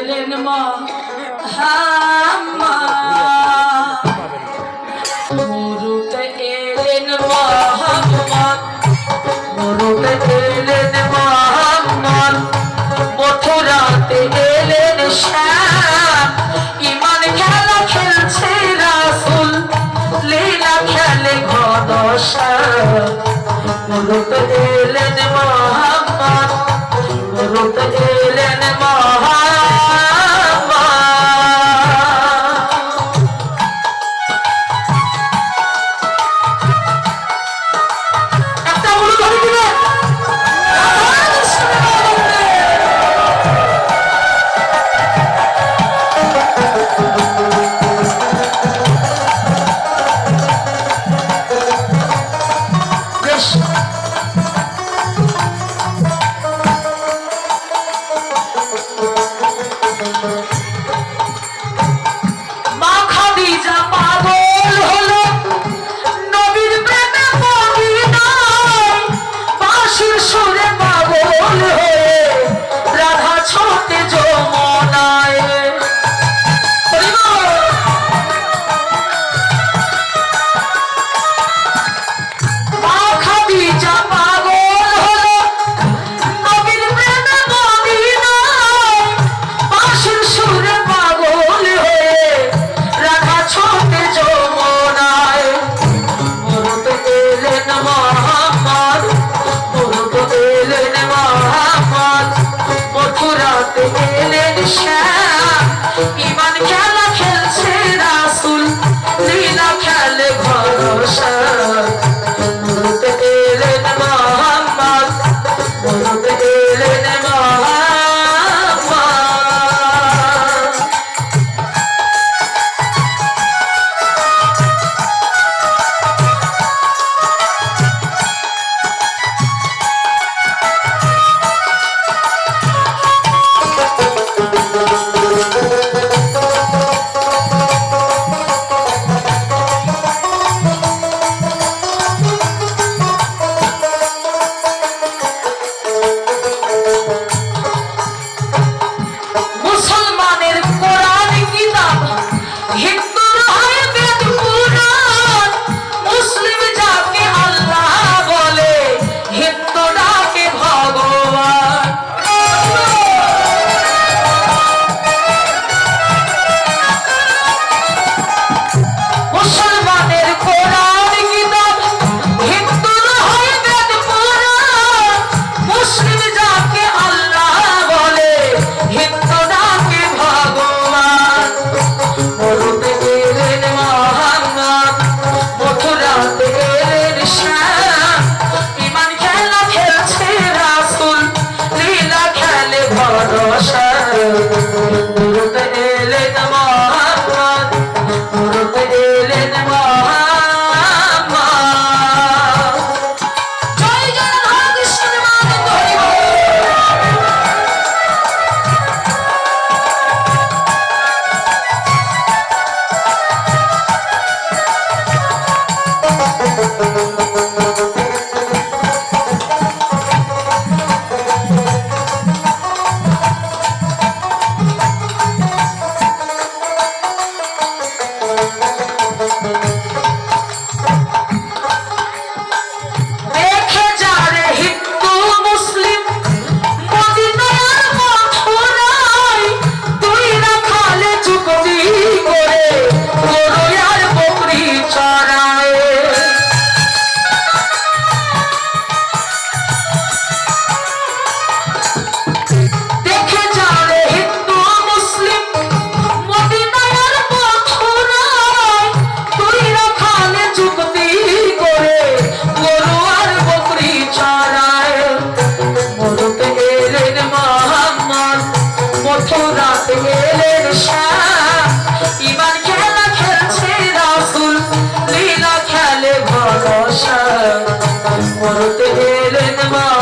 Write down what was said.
এলেন মহাম্মা মরুত এলেন মহাম্মা মরুত এলেন মহাম্মা মথুরাতে এলেন শ্যাম। ইমান খেলা খেলছে রাসুল, লীলা খেলে ঘদশা মরুত এলেন মোহাম্মদ মথুরাতে এলেন শাহ। ইমান খেলা খেলছে রাসুল লীলা খেলে ভরসা। মরতে এলেন মা